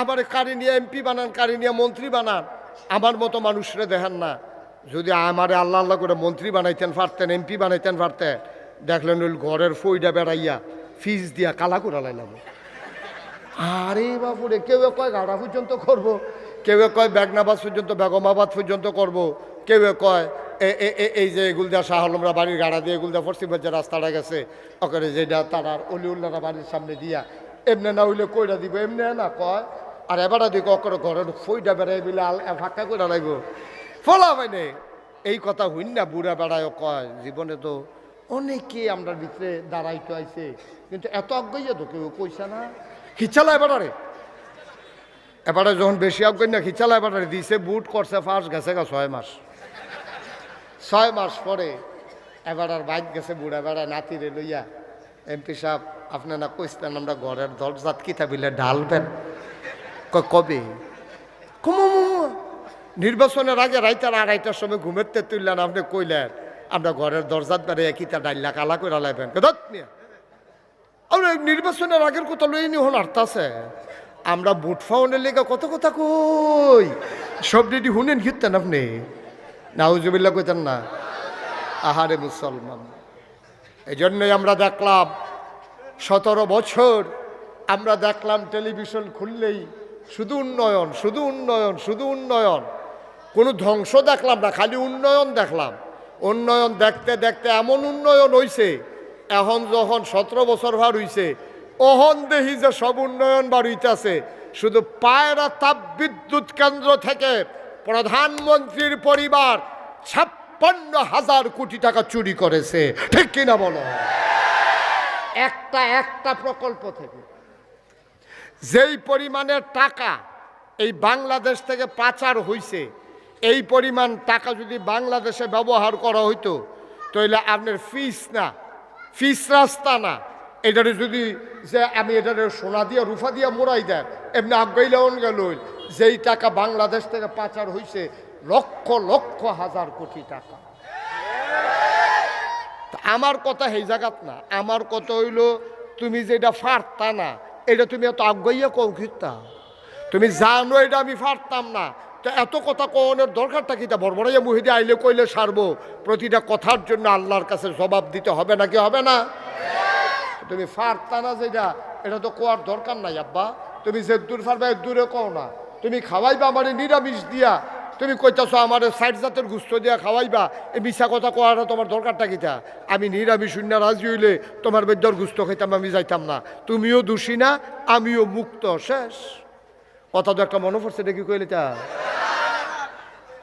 আবার কারি নিয়ে এমপি বানান, কারি নিয়ে মন্ত্রী বানান। আমার মতো মানুষরে দেখেন না। যদি আমারে আল্লাহ আল্লাহ করে মন্ত্রী বানাইতেন পারতেন এমপি বানাইতেন পারতেন দেখলেন ওই ঘরের ফইটা বেড়াইয়া ফিজ দিয়া কালা করে লাইলাম। আরে বাপুরে, কেউ কয় গাড়া পর্যন্ত করব, কেউ কয় বেগনাবাদ পর্যন্ত, বেগমাবাদ পর্যন্ত করব, কেউ কয় এই যে এগুলদা শাহ আলমরা বাড়ির গাড়া দিয়ে এগুলদা পশ্চিম যে রাস্তাটা গেছে, ওখানে যেটা তারার অলিউল্লারা বাড়ির সামনে দিয়া, এমনি না হইলে কইরা দিব, এমনি না কয় আর এবার দিক অকরে ঘরের ফইটা বেড়াই বিলে আল ফাঁকা করে লাগবো ফলা মানে এই কথা হইন না বুড়া বেড়ায় কয়, জীবনে তো অনেকে আমরা ভিতরে দাঁড়াইতে আইছে, কিন্তু এত অজ্ঞাইয়া তো কেউ কইছে না। খিচালা এবারে এবারে যখন বেশি অজ্ঞান না, খিচালা এবারে দিছে বুট, করছে ফার্স্ট গেছে গা ছয় মাস। ছয় মাস পরে এবার আর বাইক গেছে বুড়া বেড়া নাতিরে লইয়া। এমপি সাহেব, আপনি না কইসতেন আমরা ঘরের দরজাত কিতা বিলে ঢালবেন? কবে? নির্বাচনের আগে রাইতার আড়াইটার সময় ঘুমেতে তুললেন, আপনি কইলেন, আমরা ঘরের দরজাত বেড়ে কিতা ডাইলা কালা করে লাইবেন। নির্বাচনের আগের কথা লই নি হন আর্তাছে আমরা বুট ফাউনের লেগে কত কথা কই? সব দিদি শুনেন ঘিরতেন আপনি? নাউজুবিল্লা কইতেন না। আহারে মুসলমান। এই জন্যই আমরা দেখলাম, সতেরো বছর আমরা দেখলাম টেলিভিশন খুললেই শুধু উন্নয়ন শুধু উন্নয়ন শুধু উন্নয়ন। কোনো ধ্বংস দেখলাম না, খালি উন্নয়ন দেখলাম। উন্নয়ন দেখতে দেখতে এমন উন্নয়ন হইছে, এখন যখন সতেরো বছর ভার হইছে, অহন দেহি যে সব উন্নয়ন বার হইতেছে। শুধু পায়রা তাপ বিদ্যুৎ কেন্দ্র থেকে প্রধানমন্ত্রীর পরিবার ছাপ্পান্ন হাজার কোটি টাকা চুরি করেছে। ঠিক কিনা বলো? একটা একটা প্রকল্প থেকে। যেই পরিমাণের টাকা এই বাংলাদেশ থেকে পাচার হইছে, এই পরিমাণ টাকা যদি বাংলাদেশে ব্যবহার করা হইতো তাহলে আপনার ফিস না, ফিস রাস্তা না। এটারে যদি যে আমি এটারে সোনা দিয়ে, রুফা দিয়ে মোড়াই দেন, এমনি আগাইলেও গেল, যেই টাকা বাংলাদেশ থেকে পাচার হইছে, লক্ষ লক্ষ হাজার কোটি টাকা। আমার কথা সেই জায়গাত না। আমার কথা হইল, তুমি যেটা ফারতা না এটা তুমি এত আগাইয়া কৌ খিতা তুমি জানো এটা আমি ফারতাম না। তো এত কথা কনের দরকারটা কি তা বড়বড়াইয়া মুহিদে আইলে কইলে সারবো। প্রতিটা কথার জন্য আল্লাহর কাছে জবাব দিতে হবে নাকি হবে না? তুমি ফারতা না যেটা এটা তো কোয়ার দরকার নাই, আব্বা। তুমি যে দূর ফারবা দূরে কও না। তুমি খাওয়াইবা আমার নিরামিষ দিয়া তুমি কইতাছো আমার সাইড জাতের গুস্ত দিয়া খাওয়াইবা? এই মিশা কথা কোয়াটা তোমার দরকারটা কিতা আমি নিরামিষ শূন্য রাজি হইলে তোমার বেদ্যর গুস্ত খাইতাম, আমি যাইতাম না। তুমিও দোষী না, আমিও মুক্ত, শেষ। কথা তো একটা মনে পড়ছে, দেখি কইলে তা?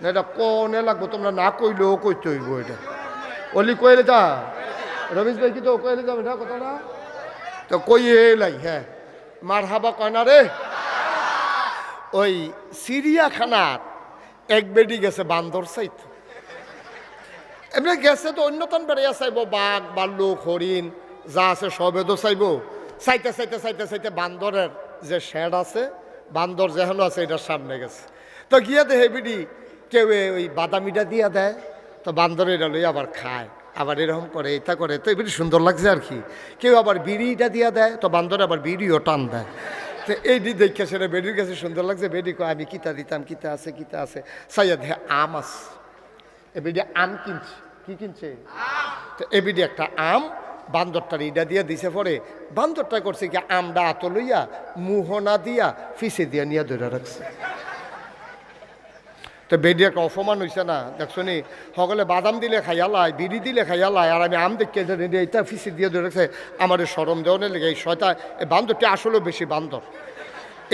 না, এটা কনে লাগবো? তোমরা না কইলেও কইতে হইব এটা। অলি কইলে তা? রমেশ ভাই কি তো কইলে যাবে না কথা না তো কই এলাই হ্যাঁ। মার হাবা কয় না রে? ওই সিরিয়াখানার এক বেডি গেছে বান্দর সাইত। এমনি গেছে তো অন্যতন বেড়াইয়া চাইব বাঘ, বাল্লুক, হরিণ, যা আছে সবে তো চাইব। চাইতে চাইতে চাইতে চাইতে বান্দরের যে শেড আছে, বান্দর যেহেন আছে, এটার সামনে গেছে। তো গিয়ে দেখে বিডি কেউ ওই বাদামিটা দিয়া দেয়, তো বান্দর এটা লই আবার খায়, আবার এরকম করে, এটা করে। তো এবারে সুন্দর লাগছে আর কি। কেউ আবার বিড়িটা দিয়া দেয়, তো বান্দর আবার বিড়িও টান দেয়। তো এই দি দেখে সেটা বেডির কাছে সুন্দর লাগছে, বেডি কয়, আমি কিতা দিতাম, কিতা আছে কিতা আছে? সাইয়া হে, আম আছে। এবিডি আম কিনছে, কি কিনছে? তো এ এবিডি একটা আম, বান্দরটার ইডা দিয়া দিছে পরে, বান্দরটা করছে কি আমটা আত লইয়া মুহনা দিয়া, ফিসে দিয়া নিয়ে ধরে রাখছে। তো বেডি একটা অপমান হয়েছে না। দেখছ নি সকলে বাদাম দিলে খাইয়া লাই, বিড়ি দিলে খাইয়া লাই, আর আমি আম দেখে এটা ফিসে দিয়ে ধরে রাখছে, আমার সরম দেওয়ানের লেগে এই শয়তা এই বান্দরটি আসলেও বেশি বান্দর।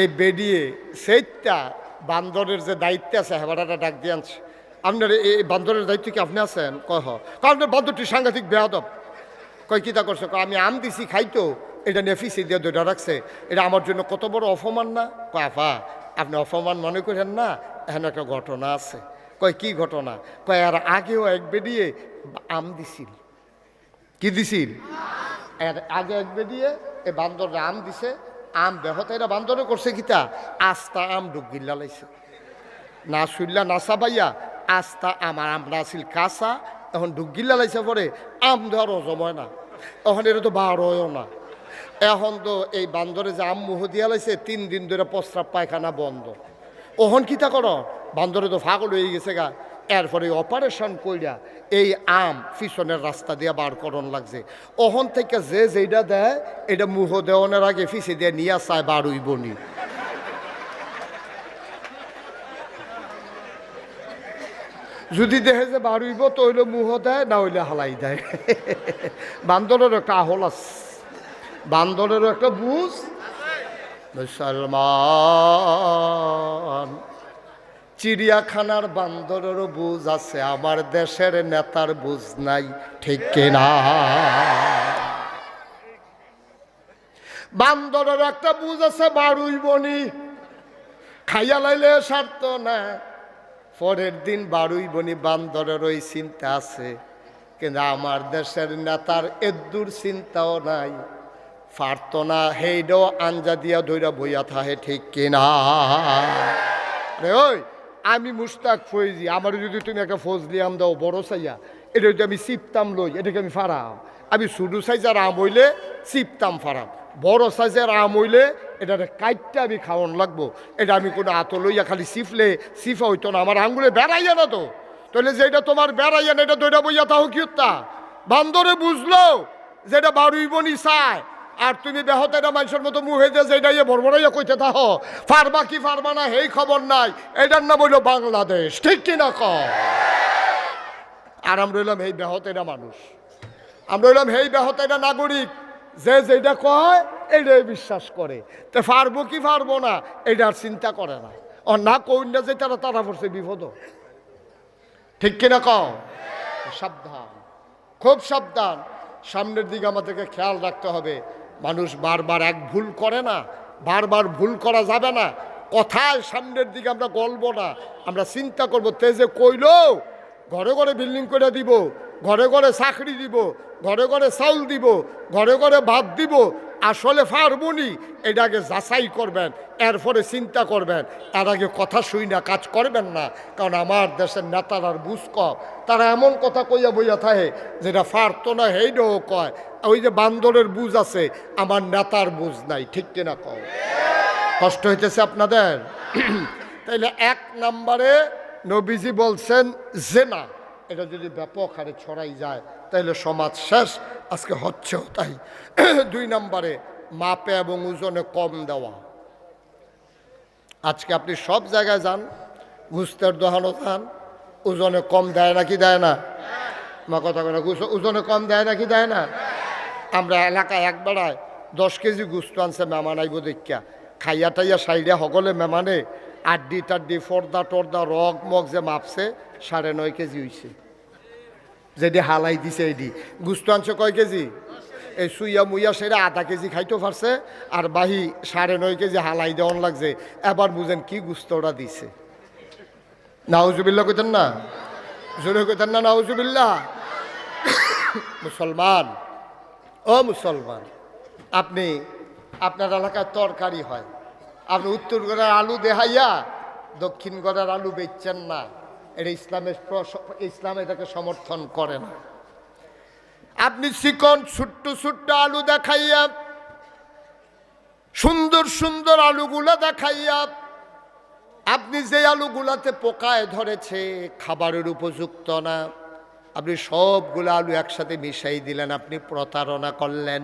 এই বেডিয়ে সেইটা বান্দরের যে দায়িত্ব আছে হেবাটাটা ডাক দিয়ে আনছে। আপনার এই বান্দরের দায়িত্ব কি আপনি আছেন? কয় হ। কারণ বান্দরটি সাংঘাতিক বেয়াদব। কয় কিতা করছে? কয়, আমি আম দিছি খাইতো এটা নিয়ে ফিসি দিয়ে দুইটা রাখছে। এটা আমার জন্য কত বড় অপমান না? কয়, আফা, আপনি অপমান মনে করেন না। এখানে একটা ঘটনা আছে। কয়, কি ঘটনা? কয় আর আগেও এক বেরিয়ে আম দিছিল। কি দিছিল? এর আগে এক বেরিয়ে এই বান্দররা আম দিছে। আম বেহতে এরা বান্দরে করছে কিতা? আস্তা আম ডুগিল্লা লাইছে। না শুনলা না চাবাইয়া আস্তা আমার আমরা আছিল কাঁচা। এখন ডুগিল্লা লাইছে পরে আম ধর জময় না। এখন এটা তো বার হয়ও না। এখন তো এই বান্দরে যে আম্মু দিয়া লাইছে, তিন দিন ধরে প্রস্রাব পায়খানা বন্ধ। ওহন কিতা কর? বান্দরে তো ফাগল হয়ে গেছে গা। এরপরে অপারেশন কইরা এই আম পিছনের রাস্তা দিয়ে বার করন লাগছে। ওহন থেকে যে যেটা দেয়, এটা মুহ দেওয়ানোর আগে ফিসে দিয়ে নিয়ে চায় বার হইবনি যদি দেখে যে বার হইব, তো হইলে মুহ দেয়, না হইলে হালাই দেয়। বান্দরের একটা আহল আছে। বান্দরেরও একটা বুঝ মুসলমান। চিড়িয়াখানার বান্দরেরও বুঝ আছে, আমার দেশের নেতার বুঝ নাই, ঠিক কিনা? বান্দরের একটা বুঝ আছে, বারুই বনি। খাইয়া লাইলে সারত না পরের দিন বারুই বনি বান্দরের ওই চিন্তা আছে, কিন্তু আমার দেশের নেতার এদ্দুর চিন্তাও নাই। পারত না হেইডও আঞ্জা দিয়া ধইরা বইয়া থাহে, ঠিক কিনা? রে ওই, আমি মুস্তাক ফৈজি আমার যদি তুমি একটা ফৌজ লিয়াম দাও, বড় সাইয়া, এটা যদি আমি চিপতাম লই, এটাকে আমি ফারাম। আমি শুধু সাইজার আম হইলে চিপতাম ফারাম। বড় সাইজের আম হইলে এটা কাইটটা আমি খাওয়ান লাগবো। এটা আমি কোনো আতো লইয়া খালি চিপলে চিফা হইতো না, আমার আঙ্গুলে বেড়াইয়া না তো। তাহলে যেটা তোমার বেড়াইয়া না, এটা দইটা বইয়া তাও কি বান্দরে বুঝলো, যেটা বারুই বনি চায় আর তুমি বেহতে এটা মানুষের মতো মুহে দিয়ে যেটা ইয়ে বড়বড়াইয়া কইতে থাহ ফারবা কি ফারবা না এই খবর নাই। এটার নাম হইল বাংলাদেশ। ঠিক কিনা ক আর আমরা হইলাম এই বেহতেরা মানুষ। আমরা হইলাম এই বেহতেরা নাগরিক। যে যেটা কয়, এটাই বিশ্বাস করে। তো পারব কি পারব না এটার চিন্তা করে না। ও না কইন যে তারা তারা পড়ছে বিপদ ঠিক কিনা কও? সাবধান। খুব সাবধান। সামনের দিকে আমাদেরকে খেয়াল রাখতে হবে। মানুষ বারবার এক ভুল করে না, বারবার ভুল করা যাবে না। কথায় সামনের দিকে আমরা গল্প না। আমরা চিন্তা করব তেজে কইল, ঘরে ঘরে বিল্ডিং করে দিব, ঘরে ঘরে চাকরি দিব, ঘরে ঘরে চাউল দিব, ঘরে ঘরে ভাত দিব আসলে পারবনি এটাকে যাচাই করবেন, এরপরে চিন্তা করবেন। এর আগে কথা শুই না, কাজ করবেন না। কারণ আমার দেশের নেতারার বুঝ কম। তারা এমন কথা কইয়া বইয়া থাকে, যেটা ফারতো না হেইডও কয়। ওই যে বান্দরের বুঝ আছে, আমার নেতার বুঝ নাই, ঠিক কিনা কও? কষ্ট হইতেছে আপনাদের? তাইলে এক নম্বরে নবীজি বলছেন, জেনা। এটা যদি ব্যাপক হারে ছড়াই যায় তাহলে সমাজ শেষ, আজকে হচ্ছেও তাই। দুই নম্বরে, মাপে এবং ওজনে কম দেওয়া। আজকে আপনি সব জায়গায় যান ঘুষতের দোহানো যান ওজনে কম দেয় নাকি দেয় না? মা কথা কথা ওজনে কম দেয় নাকি দেয় না? আমরা এলাকায় এক বেড়ায় দশ কেজি গুস্ত আনছে মেমান আইব দেখিয়া। খাইয়া টাইয়া সাইডে সকলে মেমানে আড্ডি টাড্ডি, ফর্দা টর্দা, রগ মগ যে মাপছে, সাড়ে নয় কেজি হইছে। যেটি হালাই দিছে এডি গুস্ত আনছে কয় কেজি? এই সুইয়া মুইয়া সেটা আধা কেজি খাইতে পারছে আর বাহি সাড়ে নয় কেজি হালাই দেওয়ান লাগছে। এবার বুঝেন কি গুস্তটা দিছে। নাউজুবিল্লা কইতেন না? জোরে কইতেন না নাউজুবিল্লা মুসলমান। ও মুসলমান, আপনি, আপনার এলাকায় তরকারি হয়। আপনি উত্তর গড়ার আলু দেখাইয়া দক্ষিণ গড়ার আলু বেচছেন না। এটা ইসলামের ইসলাম এটাকে সমর্থন করে না। আপনি চিকন, ছোট্ট ছোট্ট আলু দেখাইয়া, সুন্দর সুন্দর আলুগুলা দেখাইয়া, আপনি যে আলুগুলাতে পোকায় ধরেছে, খাবারের উপযুক্ত না, আপনি সবগুলো আলু একসাথে মিশাই দিলেন, আপনি প্রতারণা করলেন,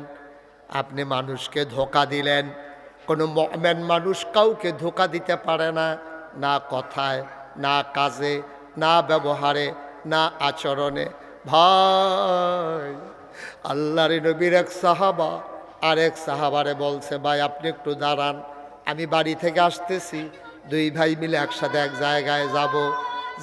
আপনি মানুষকে ধোকা দিলেন, কোনো মেন মানুষ কাউকে ধোকা দিতে পারে না না কথায়, না কাজে না ব্যবহারে, না আচরণে। ভাই, আল্লাহর নবীর এক সাহাবা আর এক সাহাবারে বলছে, ভাই, আপনি একটু দাঁড়ান। আমি বাড়ি থেকে আসতেছি। দুই ভাই মিলে একসাথে এক জায়গায় যাব।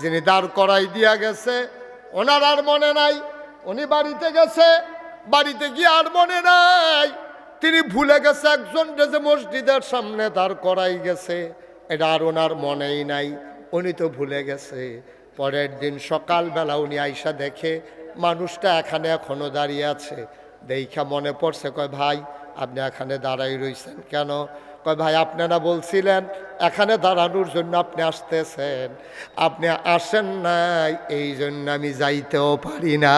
যিনি দাঁড় করাই দিয়া গেছে, ওনার আর মনে নাই। উনি বাড়িতে গেছে, বাড়িতে গিয়ে আর মনে নাই। তিনি ভুলে গেছে একজন যে মসজিদের সামনে দাঁড় করাই গেছে। এটা আর ওনার মনেই নাই। উনি তো ভুলে গেছে। পরের দিন সকালবেলা উনি আইসা দেখে, মানুষটা এখানে এখনও দাঁড়িয়ে আছে। দেখা মনে পড়ছে, কয় ভাই, আপনি এখানে দাঁড়াই রইছেন কেন? কয় ভাই, আপনারা বলছিলেন, এখানে দাঁড়ানোর জন্য আপনি আসতেছেন। আপনি আসেন নাই, এই জন্য আমি যাইতেও পারি না।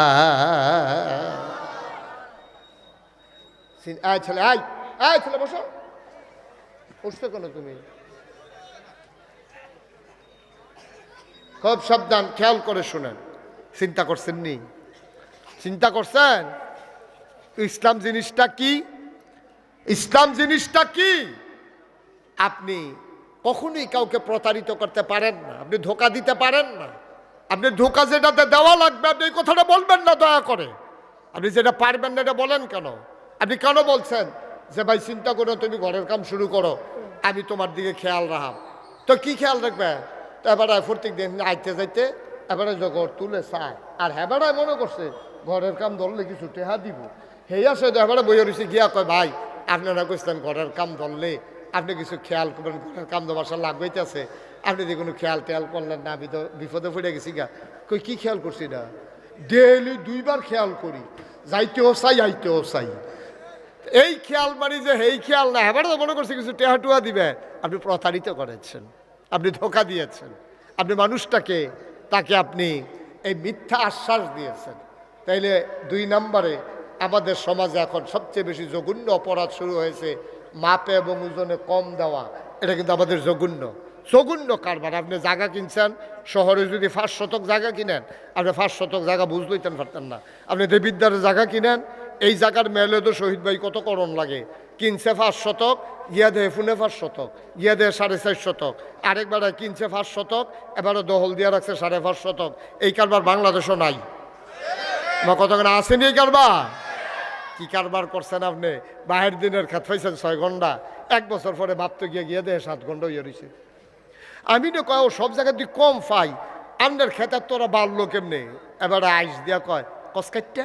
আয় ছেলে, আয় এই ছেলে, বসো। উঠছো কেন তুমি? খুব সাবধান, খেয়াল করে শুনেন। চিন্তা করছেন নি? চিন্তা করছেন? ইসলাম জিনিসটা কি? ইসলাম জিনিসটা কি? আপনি কখনোই কাউকে প্রতারিত করতে পারেন না, আপনি ধোকা দিতে পারেন না। আপনি ধোকা যেটাতে দেওয়া লাগবে, আপনি এই কথাটা বলবেন না দয়া করে। আপনি যেটা পারবেন না এটা বলেন কেন? আপনি কেন বলছেন যে, ভাই, চিন্তা করো, তুমি ঘরের কাম শুরু করো, আমি তোমার দিকে খেয়াল রাখাম তো কি খেয়াল রাখবে? এবারে প্রত্যেক দিন আইতে যাইতে এবারে জগর তুলে চায়। আর হেবারায় মনে করছে, ঘরের কাম ধরলে কিছু টেহা দিব। আসে তো এবারে বইয়ে রয়েছে গিয়া কয়, ভাই, আপনারা কইছেন ঘরের কাম ধরলে, আপনি কিছু খেয়াল করবেন, ঘরের কাম দেওয়ার লাগবেইতেছে। আপনি যে কোনো খেয়াল টেয়াল করলেন না বিপদে পড়ে গেছি গা। কই, কি খেয়াল করছি না? ডেলি দুইবার খেয়াল করি। যাইতেও চাই, আইতেও চাই। এই খেয়াল মানে যে এই খেয়াল না। এবার তো মনে করছি কিছু টেহা টুয়া দিবে। আপনি প্রতারিত করেছেন। আপনি ধোকা দিয়েছেন। আপনি মানুষটাকে, তাকে আপনি এই মিথ্যা আশ্বাস দিয়েছেন। তাইলে দুই নম্বরে আমাদের সমাজে এখন সবচেয়ে বেশি জঘন্য অপরাধ শুরু হয়েছে মাপে এবং ওজনে কম দেওয়া। এটা কিন্তু আমাদের জঘন্য। জঘন্য কারবার। আপনি জায়গা কিনছেন, শহরে যদি পাঁচ শতক জায়গা কিনেন, আপনি পাঁচ শতক জায়গা বুঝলইতেন পারতেন না। আপনি দেবিদ্যারের জায়গা কিনেন, এই জায়গার মেলে তো শহীদ ভাই কত করণ লাগে। কিনছে পাঁচ শতক, ইয়া দেহে ফুনে পাঁচ শতক, ইয়া দেহে সাড়ে চার শতক। আরেকবারে কিনছে পাঁচ শতক, এবারে দহল দিয়ে রাখছে সাড়ে পাঁচ শতক। এই কারবার বাংলাদেশও নাই। কতক্ষণ আসেনি এই কারবার? কি কারবার করছেন আপনি? বাহের দিনের খাত পাইছেন ছয় ঘণ্টা। এক বছর পরে ভাবতে গিয়ে গিয়ে দেহে সাত ঘণ্টা ইয়ে রয়েছে আমি না কয়, ও সব জায়গায় তুই কম পাই। আপনার খেতার তোরা বাড়লো কেমনে? এবারে আইস দিয়া কয়, কস কাটটা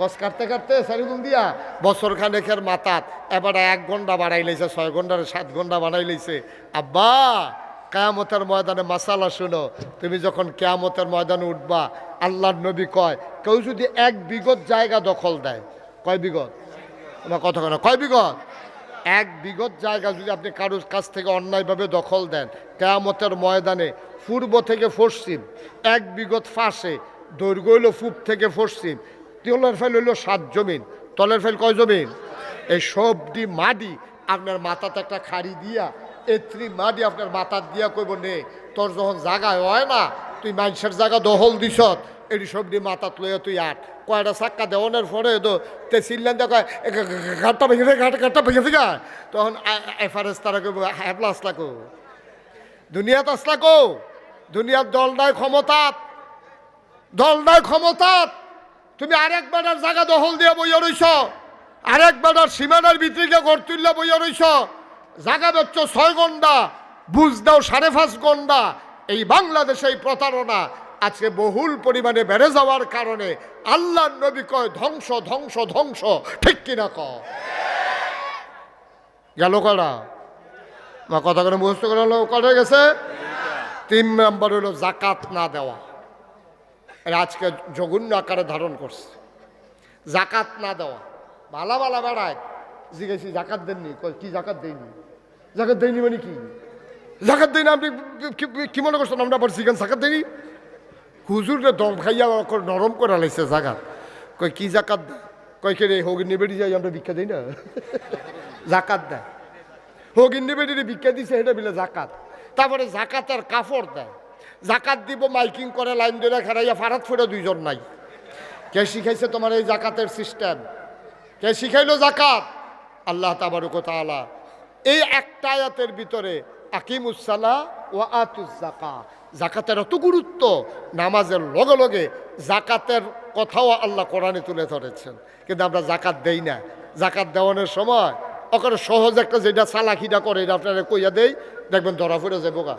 কস কাটতে কাটতে সারিগুন দিয়া। বছর খানেকের মাতাত এবারে এক ঘণ্টা বাড়াই লাইছে ছয় ঘণ্টার সাত ঘণ্টা বানাই লাইছে আব্বা কেয়ামতের ময়দানে মাসালা শুনো, তুমি যখন কেয়ামতের ময়দানে উঠবা আল্লাহর নবী কয়, কেউ যদি এক বিগত জায়গা দখল দেয়, কয় বিগত? আমার কথা কেন কয় বিগত? এক বিগত জায়গা যদি আপনি কারোর কাছ থেকে অন্যায়ভাবে দখল দেন, কেয়ামতের ময়দানে পূর্ব থেকে পশ্চিম এক বিগত ফাঁসে, দৈর্ঘ্য হইল পূব থেকে পশ্চিম তলের ফাইল হইল সাত জমিন, তলের ফাইল কয় জমিন? এই সবটি মাটি আপনার মাথাতে একটা খাড়ি দিয়া, এত্রি মাটি আপনার মাথার দিয়া কইব, নে, তোর যখন জায়গায় হয় না, তুই মানুষের জায়গা দখল দিছত এটি সবটি মাথাত লইয়া তুই আট। কয়টা চাক্কা দেওয়ানোর পরে তো তে চিল্লেন দেখো ঘাটটা ভেঙে ঘাট, ঘাটটা ভেঙে থেকে তখন এফারেস তারা কইব হ্যাপলা আসলা কো দুনিয়াত আসলা কো দুনিয়ার দল নাই ক্ষমতাত। দল নাই ক্ষমতাত। তুমি আরেক বেটার জায়গা দখল দিয়ে বইয়া রইছ। আরেক বেটার সীমানার ভিতরে গড় তুললে বইয়া রইছ। জায়গা বেচ্ছ ছয় ঘণ্টা বুঝ দাও সাড়ে পাঁচ ঘণ্টা এই বাংলাদেশে এই প্রতারণা আজকে বহুল পরিমাণে বেড়ে যাওয়ার কারণে আল্লাহ নবী কয়, ধ্বংস ধ্বংস ধ্বংস। ঠিক কিনা ক? গেল করা কথা করে মুখস্থ করে কটা গেছে? তিন নম্বর হলো জাকাত না দেওয়া। আজকে জঘন্য আকারে ধারণ করছে। জাকাত না দেওয়া। ভালা ভালা বেড়ায়। জিজ্ঞেসি জাকাত দেননি? কি জাকাত দেয়নি জাকাত দেয়নি মানে কি? জাকাত দেয়নি আপনি কি- মনে করছেন? আমরা আবার জিজ্ঞান জাকাত দেয়নি হুজুরে দম খাইয়া নরম করে লাইছে জাকাত কয়, কি জাকাত দেয়? কয়, কে রে হগিনী বেড়ি যাই আমরা ভিক্ষা দিই না? জাকাত দেয়। হগিনী বেড়ি ভিক্ষা দিছে সেটা বিলে জাকাত। তারপরে জাকাতের কাপড় দেয়। জাকাত দিব, মাইকিং করে, লাইন ধরে খেলাইয়া ফারাত ফুটে দুইজন নাই। কে শিখাইছে তোমার এই জাকাতের সিস্টেম? কে শিখাইলো জাকাত? আল্লাহ তাবারুক তাআলা। এই একটা আয়াতের ভিতরে আকিম আকিমুসালা ও আতুস জাকা জাকাতের অত গুরুত্ব, নামাজের লগে লগে জাকাতের কথাও আল্লাহ কোরআনে তুলে ধরেছেন। কিন্তু আমরা জাকাত দেই না। জাকাত দেওয়ানোর সময় ওখানে সহজ একটা যেটা চালাকিটা করে, এটা আপনারা কইয়া দেই, দেখবেন ধরা পড়ে যাব গা।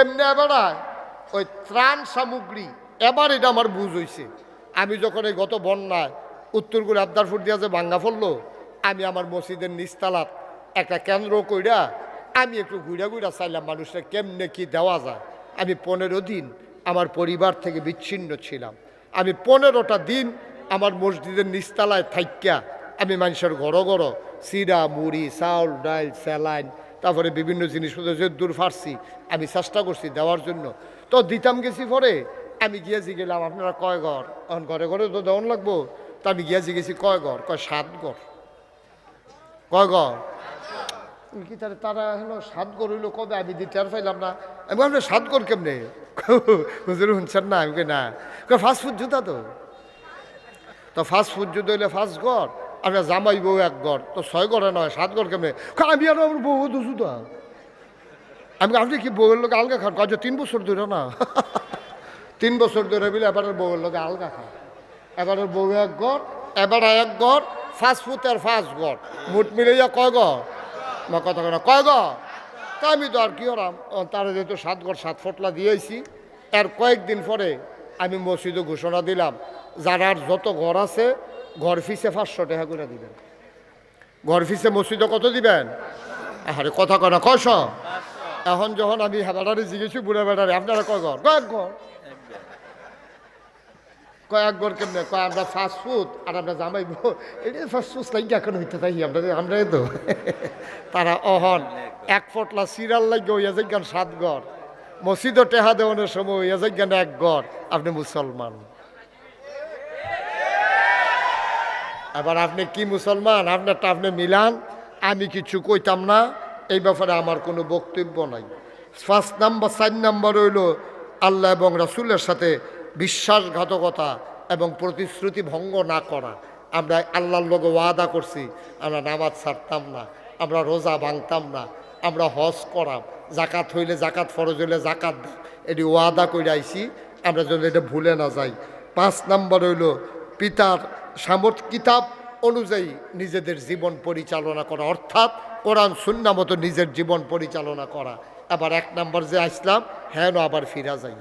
এমনি এবার ওই ত্রাণ সামগ্রী। এবার এটা আমার বুঝ হইছে। আমি যখন এই গত বন্যায় উত্তরগুলো আবদারপুর দিয়া যে ভাঙ্গা পড়ল আমি আমার মসজিদের নিস্তালাত একটা কেন্দ্র কইরা আমি একটু ঘুরা ঘুরা চাইলাম, মানুষের কেমনে কি দেওয়া যায়। আমি পনেরো দিন আমার পরিবার থেকে বিচ্ছিন্ন ছিলাম। আমি পনেরোটা দিন আমার মসজিদের নিস্তালায় থাইক্যা আমি মানুষের ঘর ঘর সিরা, মুড়ি, চাউল, ডাল, স্যালাইন, তারপরে বিভিন্ন জিনিসপত্র যে দূর ফারছি আমি চেষ্টা করছি দেওয়ার জন্য। তো দিতাম গেছি পরে আমি গিয়েছি গেলাম, আপনারা কয় ঘর? এখন ঘরে ঘরে তো দেওয়ান লাগবো। তা আমি গিয়েছি গেছি কয় ঘর? কয় সাত ঘর। কয় গ কি তারা তারা হলো সাত গর হইল কবে? আমি দিতে আর পাইলাম না। আমি ভাবলাম সাত গর কেমনে? হুজুর শুনছেন না? আমি না। ফাস্ট ফুড জুতা তো। তো ফাস্ট ফুড যদি হইলে ফার্স্ট ঘর। আর জামাই বউ এক ঘর। তো ছয় ঘরে নয়, সাত ঘর কেমনে? আমি আর আমার বউ তো আমি আপনি কি বউয়ের লোক আলগা খান কাজ তিন বছর ধরে না। তিন বছর ধরে বিলে এবার বউয়ের লোক আলগা খান এবারের বউ এক ঘর, এবার এক ঘর ফাস্ট ফুড আর ফার্স্ট ঘর। মুঠ মিলাইয়া কয় ঘর? না কথা কেন কয় ঘর? তা আমি তো আর কি হলাম তারা যেহেতু সাত ঘর, সাত ফটলা দিয়েছি, এর কয়েকদিন পরে আমি মসজিদে ঘোষণা দিলাম, যারার যত ঘর আছে, ঘর ফিসে পাঁচশো টাকা করে দিবেন। ঘর ফিসে মসজিদে কত দিবেন? আরে কথা কয় না, কয়শ? এখন যখন আমি হেবাটারে জিজ্ঞেসি বুড়া বেড়ারে আপনারা কয় ঘর? কয়েক ঘর? কয়েক ঘর কেমনে? কয় আমরা ফাস্ট আর আমরা জামাই এটা ফাস্ট ফুড লাগি এখন হইতে থাকি আমরা আমরা তো। তারা অহন, এক ফটলা সিরিয়াল লাগে হইয়া যাইগান সাত ঘর। মসজিদ টেহা দেওয়ানোর সময় হইয়া যাইগান এক ঘর। আপনি মুসলমান। এবার আপনি কি মুসলমান? আপনারটা আপনি মিলান, আমি কিছু কইতাম না। এই ব্যাপারে আমার কোনো বক্তব্য নাই। ফার্স্ট নাম্বার চার নাম্বার হইল আল্লাহ এবং রাসুলের সাথে বিশ্বাসঘাতকতা এবং প্রতিশ্রুতি ভঙ্গ না করা। আমরা আল্লাহর লোক ওয়াদা করছি, আমরা নামাজ ছাড়তাম না, আমরা রোজা ভাঙতাম না, আমরা হজ করাম জাকাত হইলে জাকাত ফরজ হইলে জাকাত এটি ওয়াদা করে আইছি, আমরা যেন এটা ভুলে না যাই। পাঁচ নাম্বার হইল পিতার সামর্থ কিতাব অনুযায়ী নিজেদের জীবন পরিচালনা করা। অর্থাৎ কোরআন সুন্না মতো নিজের জীবন পরিচালনা করা। আবার এক নম্বর যে আসলাম হ্যাঁ আবার ফিরা যাই।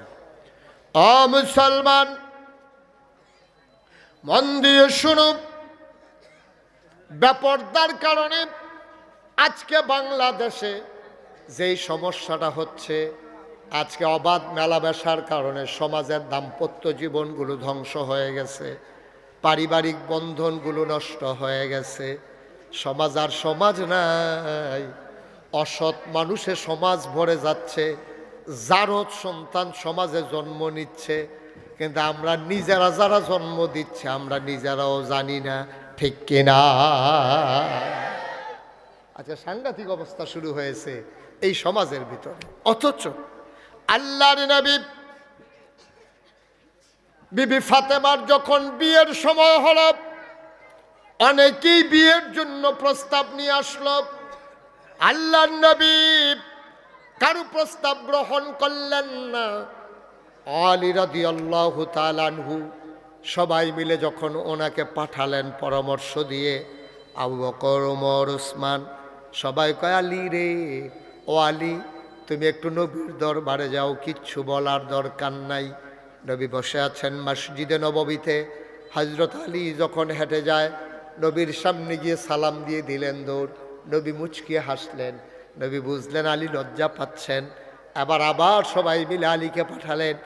অ মুসলমান, মন দিয়ে শুনুক ব্যাপারদার কারণে আজকে বাংলাদেশে যেই সমস্যাটা হচ্ছে, আজকে অবাধ মেলামেশার কারণে সমাজের দাম্পত্য জীবনগুলো ধ্বংস হয়ে গেছে, পারিবারিক বন্ধনগুলো নষ্ট হয়ে গেছে সমাজ আর সমাজ নাই। অসৎ মানুষে সমাজ ভরে যাচ্ছে, জারদ সন্তান সমাজে জন্ম নিচ্ছে, কিন্তু আমরা নিজেরা যারা জন্ম দিচ্ছে, আমরা নিজেরাও জানি না ঠিক কিনা। আচ্ছা সাংঘাতিক অবস্থা শুরু হয়েছে এই সমাজের ভিতরে। অথচ আল্লাহর বিবি ফাতেমার যখন বিয়ের সময় হল অনেকেই বিয়ের জন্য প্রস্তাব নিয়ে আসলো। আল্লাহ নবী কারু প্রস্তাব গ্রহণ করলেন না। আলী রাদি আল্লাহ তালানহু সবাই মিলে যখন ওনাকে পাঠালেন পরামর্শ দিয়ে, আবু বকর ওমর ওসমান সবাই কয়, আলী রে, ও আলী, তুমি একটু নবীর দরবারে যাও, কিচ্ছু বলার দরকার নাই। নবী বসে আছেন মসজিদে নববীতে। হজরত আলী যখন হেঁটে যায় নবীর সামনে গিয়ে সালাম দিয়ে দিলেন দৌড়। নবী মুচকিয়ে হাসলেন। নবী বুঝলেন, আলী লজ্জা পাচ্ছেন। আবার আবার সবাই মিলে আলীকে পাঠালেন।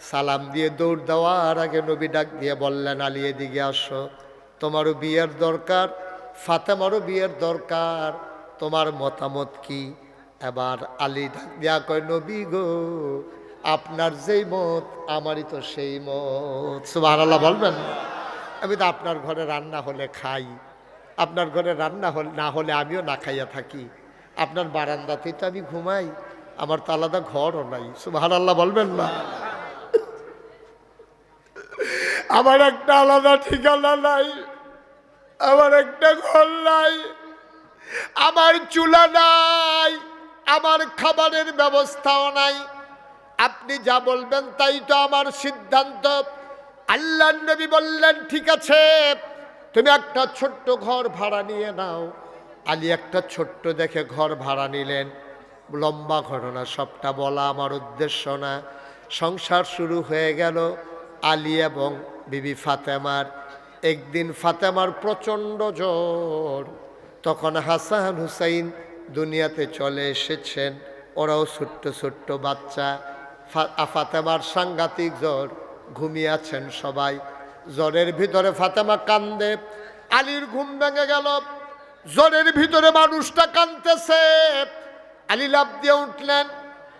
সালাম দিয়ে দৌড় দেওয়ার আগে নবী ডাক দিয়ে বললেন, আলী, এদিকে আসো। তোমারও বিয়ের দরকার? ফাতেমারও বিয়ের দরকার? তোমার মতামত কি? এবার আলী ডাক দিয়া কয়, নবী গো, আপনার যেই মত, আমারই তো সেই মত। সুবহানাল্লাহ, বলবেন? আমি তো আপনার ঘরে রান্না হলে খাই। আপনার ঘরে রান্না হলে, না হলে আমিও না খাইয়া থাকি। আপনার বারান্দাতেই তো আমি ঘুমাই। আমার তো আলাদা ঘরও নাই। সুবহানাল্লাহ বলবেন না। আমার একটা আলাদা ঠিকানা নাই। আমার একটা ঘর নাই। আমার চুলা নাই। আমার খাবারের ব্যবস্থাও নাই। আপনি যা বলবেন তাই তো আমার সিদ্ধান্ত। আল্লাহ নবী বললেন, ঠিক আছে, তুমি একটা ছোট্ট ঘর ভাড়া নিয়ে নাও। আলী একটা ছোট্ট দেখে ঘর ভাড়া নিলেন। লম্বা ঘটনা, সবটা বলা আমার উদ্দেশ্য না। সংসার শুরু হয়ে গেল আলী এবং বিবি ফাতেমার। একদিন ফাতেমার প্রচণ্ড জ্বর। তখন হাসান হুসাইন দুনিয়াতে চলে এসেছেন। ওরাও ছোট্ট ছোট্ট বাচ্চা। ফাতেমার সাংঘাতিক জ্বর। ঘুমিয়ে আছেন সবাই। জ্বরের ভিতরে ফাতেমা কান্দে, আলীর ঘুম ভেঙে গেল। জ্বরের ভিতরে মানুষটা কান্দতেছে আলী লাভ দিয়ে উঠলেন,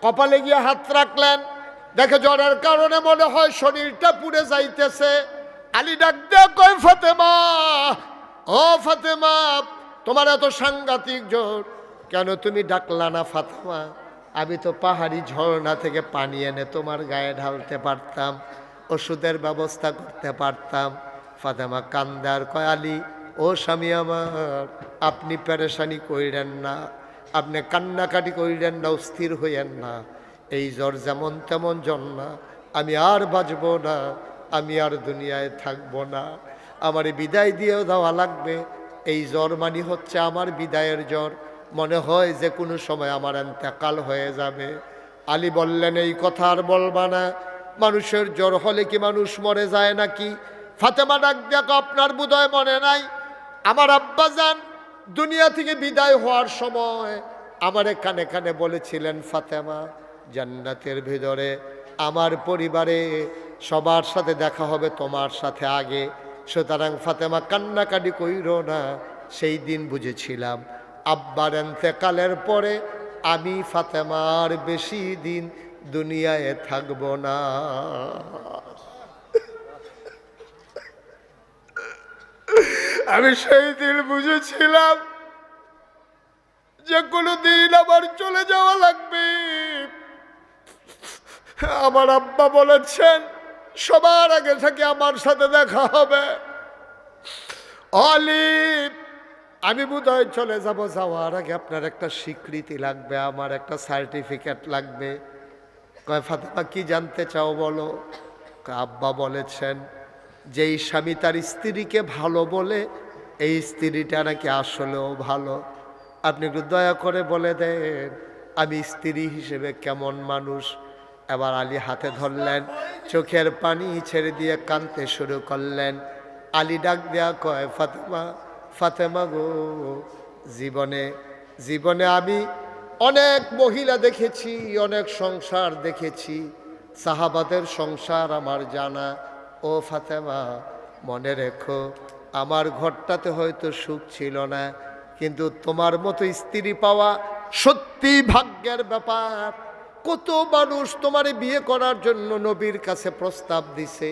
কপালে গিয়ে হাত রাখলেন। দেখে জ্বরের কারণে মনে হয় শরীরটা পুড়ে যাইতেছে। আলী ডাক দিয়ে কয়, ফাতেমা, ও ফাতেমা, তোমার এত সাংঘাতিক জ্বর। কেন তুমি ডাকলা না ফাতেমা? আমি তো পাহাড়ি ঝর্ণা থেকে পানি এনে তোমার গায়ে ঢালতে পারতাম। ওষুধের ব্যবস্থা করতে পারতাম। ফাতেমা কান্দার কয়ালি ও স্বামী আমার, আপনি পেরেশানি করিলেন না, আপনি কান্নাকাটি করিলেন না, অস্থির হইয়েন না। এই জ্বর যেমন তেমন জ্বর না, আমি আর বাঁচব না, আমি আর দুনিয়ায় থাকব না। আমার বিদায় দিয়েও দেওয়া লাগবে। এই জ্বর মানি হচ্ছে আমার বিদায়ের জ্বর। মনে হয় যে কোনো সময় আমার এন্তেকাল হয়ে যাবে। আলী বললেন, এই কথা আর বলবা না মানুষের জ্বর হলে কি মানুষ মরে যায় নাকি? ফাতেমা ডাক দেখো আপনার বোধহয় মনে নাই। আমার আব্বা যান, দুনিয়া থেকে বিদায় হওয়ার সময় আমার কানে কানে বলেছিলেন, ফাতেমা, জান্নাতের ভিতরে আমার পরিবারে সবার সাথে দেখা হবে, তোমার সাথে আগে। সুতরাং ফাতেমা কান্নাকাটি কইর না, সেই দিন বুঝেছিলাম। আব্বার এন্তেকালের পরে আমি ফাতেমার বেশি দিন দুনিয়ায় থাকব না। আমি সেই দিন বুঝেছিলাম যে কোনো দিন আবার চলে যাওয়া লাগবে। আমার আব্বা বলেছেন, সবার আগে থেকে আমার সাথে দেখা হবে। অলিপ আমি বোধহয় চলে যাব যাওয়ার আগে আপনার একটা স্বীকৃতি লাগবে, আমার একটা সার্টিফিকেট লাগবে। কয়, ফাতেমা, কি জানতে চাও বলো? আব্বা বলেছেন যেই স্বামী তার স্ত্রীকে ভালো বলে, এই স্ত্রীটা নাকি আসলেও ভালো। আপনি একটু দয়া করে বলে দেন, আমি স্ত্রী হিসেবে কেমন মানুষ? এবার আলী হাতে ধরলেন, চোখের পানি ছেড়ে দিয়ে কানতে শুরু করলেন। আলী ডাক দেয়া কয়, ফাতেমা ফাতেমা গো, জীবনে জীবনে আমি অনেক মহিলা দেখেছি, অনেক সংসার দেখেছি। সাহাবাদের সংসার আমার জানা। ও ফাতেমা, মনে রেখো, আমার ঘরটাতে হয়তো সুখ ছিল না, কিন্তু তোমার মতো স্ত্রী পাওয়া সত্যি ভাগ্যের ব্যাপার। কত মানুষ তোমার বিয়ে করার জন্য নবীর কাছে প্রস্তাব দিছে,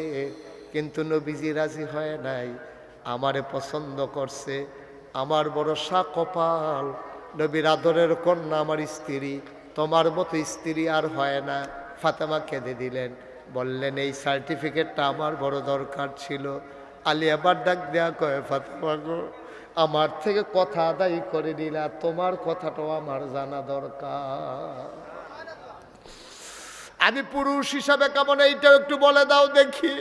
কিন্তু নবীজি রাজি হয় নাই। আমারে পছন্দ করছে, আমার বড় সা কপাল। নবীর আদরের কন্যা আমার স্ত্রী, তোমার মতো স্ত্রী আর হয় না। ফাতেমা কেঁদে দিলেন, বললেন, এই সার্টিফিকেটটা আমার বড় দরকার ছিল। আলী আবার ডাক দেয়া কয়, ফাতেমা গো, আমার থেকে কথা আদায় করে নিলা, তোমার কথাটাও আমার জানা দরকার। আমি পুরুষ হিসাবে কেমন, এইটাও একটু বলে দাও দেখি।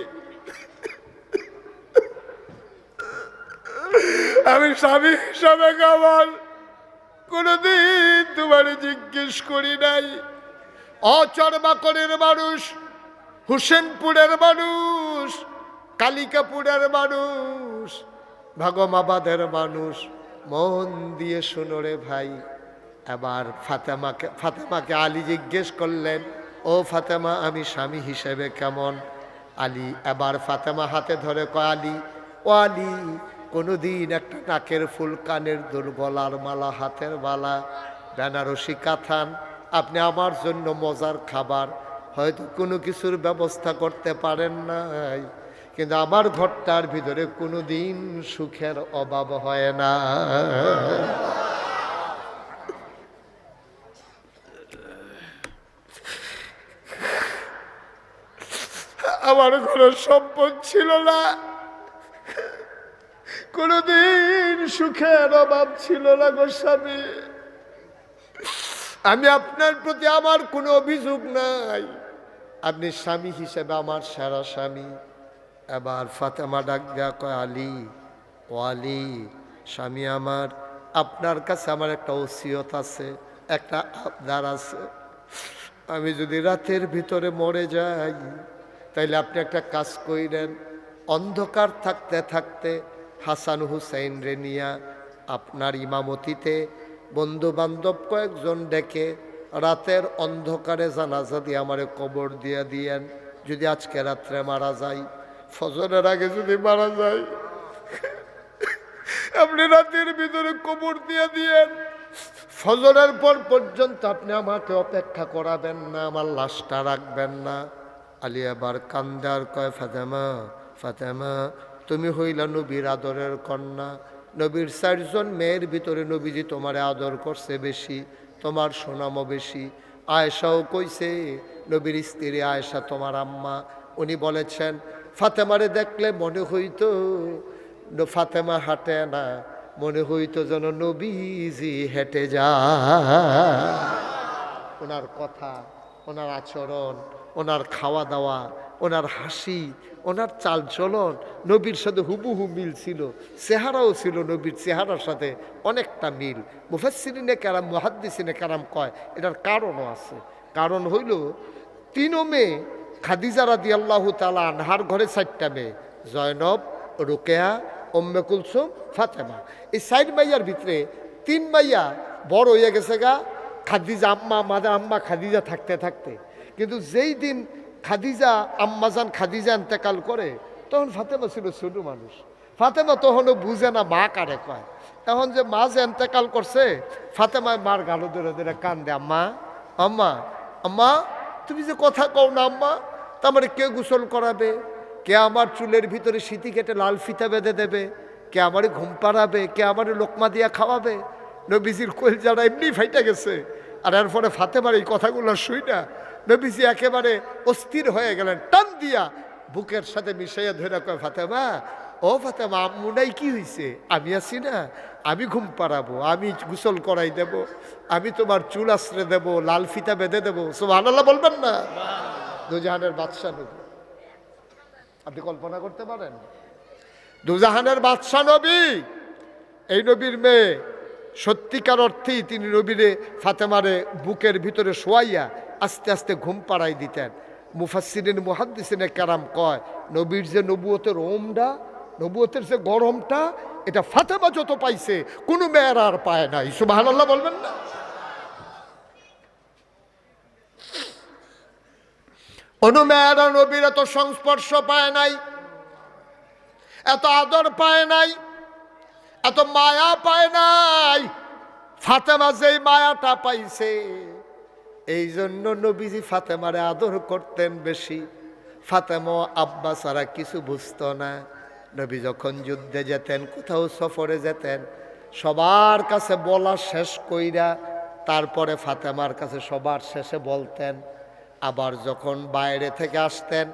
আমি স্বামী হিসাবে কেমন। কোনোদিন তোমার জিজ্ঞেস করি নাই। অচরবাকরের মানুষ, হুসেনপুরের মানুষ, কালিকাপুরের মানুষ, ভাগমাবাদের মানুষ, মন দিয়ে শুনো রে ভাই। এবার ফাতেমাকে ফাতেমাকে আলী জিজ্ঞেস করলেন, ও ফাতেমা, আমি স্বামী হিসেবে কেমন? আলী এবার ফাতেমা হাতে ধরে কয়, আলী, ও আলী কোনোদিন একটা নাকের ফুল কানের দুল গলার মালা, হাতের মালা, বেনারসি কাথান। আপনি আমার জন্য মজার খাবার। হয়তো কোনো কিছুর ব্যবস্থা করতে পারেন নাই। কিন্তু আমার ঘরটার ভিতরে কোনো দিন সুখের অভাব হয় না। আমার কোনো সম্পদ ছিল না। কোনোদিন সুখের অভাব ছিল না গো স্বামী। আমি আপনার প্রতি আমার কোনো অভিযোগ নাই। আপনি স্বামী হিসেবে আমার সেরা স্বামী। এবার ফাতেমা ডাক দেয়া কয়, আলী, ও আলী, স্বামী আমার, আপনার কাছে আমার একটা ওসিয়ত আছে, একটা আবদার আছে। আমি যদি রাতের ভিতরে মরে যাই, তাইলে আপনি একটা কাজ কইরেন, অন্ধকার থাকতে থাকতে হাসান হুসাইন রেনিয়া আপনার ইমামতিতে বন্ধু বান্ধব কয়েকজন ডেকে রাতের অন্ধকারে জানাজা দিয়ে আমারে কবর দিয়ে দিয়েন। যদি আজকে রাত্রে মারা যাই ফজরের আগে যদি মারা যায়, আপনি রাতের ভিতরে কবর দিয়ে দিয়েন। ফজরের পর পর্যন্ত আপনি আমাকে অপেক্ষা করাবেন না, আমার লাশটা রাখবেন না। আলিয়াবার কান্দার কয়, ফাতেমা ফাতেমা তুমি হইলা নবীর আদরের কন্যা। নবীর চারজন মেয়ের ভিতরে নবীজি তোমারে আদর করছে বেশি, তোমার সুনামও বেশি। আয়েশাও কইছে, নবীর স্ত্রী আয়েশা তোমার আম্মা। উনি বলেছেন, ফাতেমারে দেখলে মনে হইতো ফাতেমা হাঁটে না, মনে হইতো যেন নবীজি হেঁটে যা ওনার কথা ওনার আচরণ, ওনার খাওয়া দাওয়া ওনার হাসি, ওনার চালচলন নবীর সাথে হুবহু মিল ছিল, চেহারাও ছিল নবীর চেহারার সাথে অনেকটা মিল। মুফাসিরিনে কারাম, মুহাদ্দিসিনে কারাম কয়, এটার কারণও আছে। কারণ হইল, তিনও মেয়ে, খাদিজা রাদি আল্লাহ তালা আনহার ঘরে চারটা মেয়ে, জয়নব, রোকেয়া ওম্মে কুলসুম, ফাতেমা। এই সাইড মাইয়ার ভিতরে তিন মাইয়া বড় হয়ে গেছে গা খাদিজা আম্মা, মাদা আম্মা খাদিজা থাকতে থাকতে। কিন্তু যেই দিন খাদিজা আম্মাজান খাদিজা ইন্তেকাল করে, তখন ফাতেমা ছিল ছোট মানুষ। ফাতেমা তখনও বুঝে না মা কারে কয়। এখন যে মা যে ইন্তেকাল করছে, ফাতেমায় মার গালো ধরে ধরে কান দে আম্মা আম্মা আম্মা, তুমি যে কথা কও না, আম্মা তার মানে কে গোসল করাবে? কে আমার চুলের ভিতরে সিটি কেটে লাল ফিতা বেঁধে দেবে? কে আমারে ঘুম পাড়াবে? কে আমারে লোকমা দিয়া খাওয়াবে? নবীজির কোয়েল যারা এমনি ফাইটা গেছে। আর এর ফলে ফাতেমার এই কথাগুলো শুই না, নবীজি একেবারে অস্থির হয়ে গেলেন। টান দিয়া বুকের সাথে মিশাইয়া ধরে কয় ফাতেমা, ও ফাতেমা, আম্মু নাই, কি হয়েছে আমি আছি না, আমি ঘুম পাড়াবো, আমি গোসল করাই দেব, আমি তোমার চুল আশ্রে দেব, লাল ফিতা বেঁধে দেবো। সব আল্লাহ বলবেন না? দুজাহানের বাদশাহ নবী। আপনি কল্পনা করতে পারেন? দুজাহানের বাদশাহ নবী, এই নবীর মেয়ে সত্যিকার অর্থেই তিনি নবীরে ফাতেমারে বুকের ভিতরে শোয়াইয়া আস্তে আস্তে ঘুম পাড়াই দিতেন। মুফাসিরিন মুহাদ্দিসিনে কারাম কয়, নবীর যে নবুয়তের ওমটা, নবুয়তের যে গরমটা, এটা ফাতেমা যত পাইছে, কোনো মেয়ের আর পায় নাই। সুবহানাল্লাহ বলবেন না? কোনো মেয়েরা নবীর এত সংস্পর্শ পায় নাই, এত আদর পায় নাই এত মায়া পায় নাই। ফাতেমা যেই মায়াটা পাইছে, এই জন্য নবীজি ফাতেমারে আদর করতেন বেশি। ফাতেমা আব্বা ছাড়া কিছু বুঝত না। নবী যখন যুদ্ধে যেতেন, কোথাও সফরে যেতেন, সবার কাছে বলা শেষ কইরা তারপরে ফাতেমার কাছে সবার শেষে বলতেন, আবার যখন বাইরে থেকে আসতেন,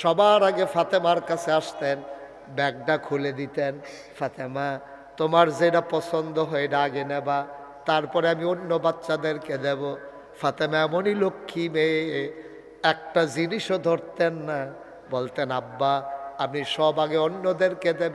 সবার আগে ফাতেমার কাছে আসতেন, ব্যাগটা খুলে দিতেন, ফাতেমা তোমার যেটা পছন্দ হয় এটা আগে নেবা, তারপরে আমি অন্য বাচ্চাদেরকে দেব। ফাতেমা এমনই লক্ষ্মী মেয়ে, একটা জিনিসও ধরতেন না। বলতেন, আব্বা, আপনি সব আগে অন্যদেরকে দেবেন।